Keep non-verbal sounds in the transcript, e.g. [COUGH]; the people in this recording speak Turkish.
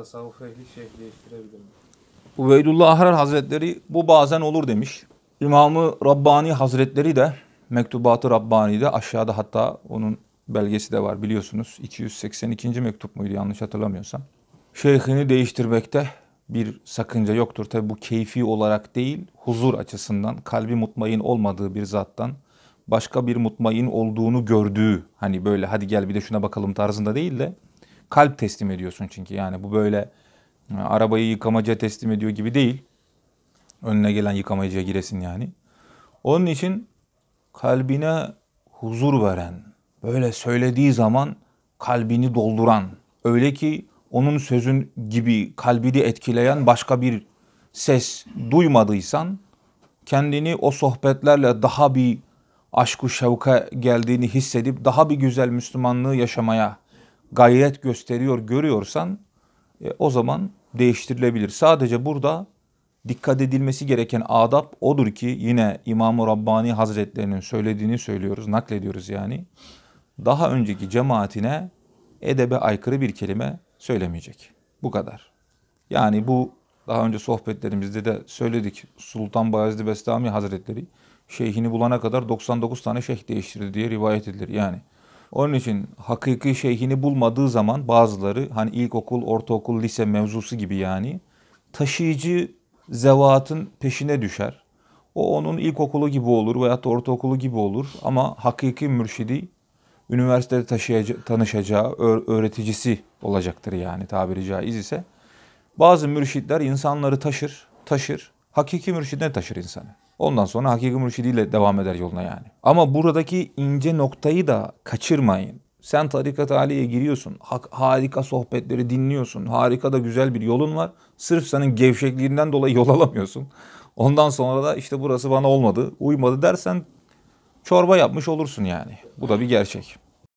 tasavvuf ehli şeyh değiştirebilir mi? Ubeydullah Ahrar Hazretleri bu bazen olur demiş. İmamı Rabbani Hazretleri de Mektubat-ı Rabbani'de aşağıda hatta onun belgesi de var biliyorsunuz. 282. mektup muydu yanlış hatırlamıyorsam. Şeyhini değiştirmekte bir sakınca yoktur. Tabi bu keyfi olarak değil, huzur açısından, kalbi mutmain olmadığı bir zattan başka bir mutmain olduğunu gördüğü, hani böyle hadi gel bir de şuna bakalım tarzında değil de kalp teslim ediyorsun çünkü yani bu böyle e, arabayı yıkamacıya teslim ediyor gibi değil. Önüne gelen yıkamacıya giresin yani. Onun için kalbine huzur veren, böyle söylediği zaman kalbini dolduran, öyle ki onun sözün gibi kalbini etkileyen başka bir ses duymadıysan, kendini o sohbetlerle daha bir aşku şevka geldiğini hissedip daha bir güzel Müslümanlığı yaşamaya gayret gösteriyor görüyorsan e, o zaman değiştirilebilir. Sadece burada dikkat edilmesi gereken adap odur ki yine İmam-ı Rabbani Hazretlerinin söylediğini söylüyoruz, naklediyoruz yani. Daha önceki cemaatine edebe aykırı bir kelime söylemeyecek. Bu kadar. Yani bu daha önce sohbetlerimizde de söyledik. Sultan Bayezid Bestami Hazretleri şeyhini bulana kadar 99 tane şeyh değiştirdi diye rivayet edilir yani. Onun için hakiki şeyhini bulmadığı zaman bazıları hani ilkokul, ortaokul, lise mevzusu gibi yani taşıyıcı zevatın peşine düşer. O onun ilkokulu gibi olur da ortaokulu gibi olur ama hakiki mürşidi üniversitede taşıyacağı, tanışacağı öğreticisi olacaktır yani tabiri caiz ise. Bazı mürşitler insanları taşır, taşır. Hakiki mürşidine taşır insanı. Ondan sonra hakiki mürşidiyle devam eder yoluna yani. Ama buradaki ince noktayı da kaçırmayın. Sen tarikat haliye giriyorsun. harika sohbetleri dinliyorsun. Harika da güzel bir yolun var. Sırf senin gevşekliğinden dolayı yol [LAUGHS] alamıyorsun. Ondan sonra da işte burası bana olmadı, uymadı dersen çorba yapmış olursun yani. Bu da bir gerçek.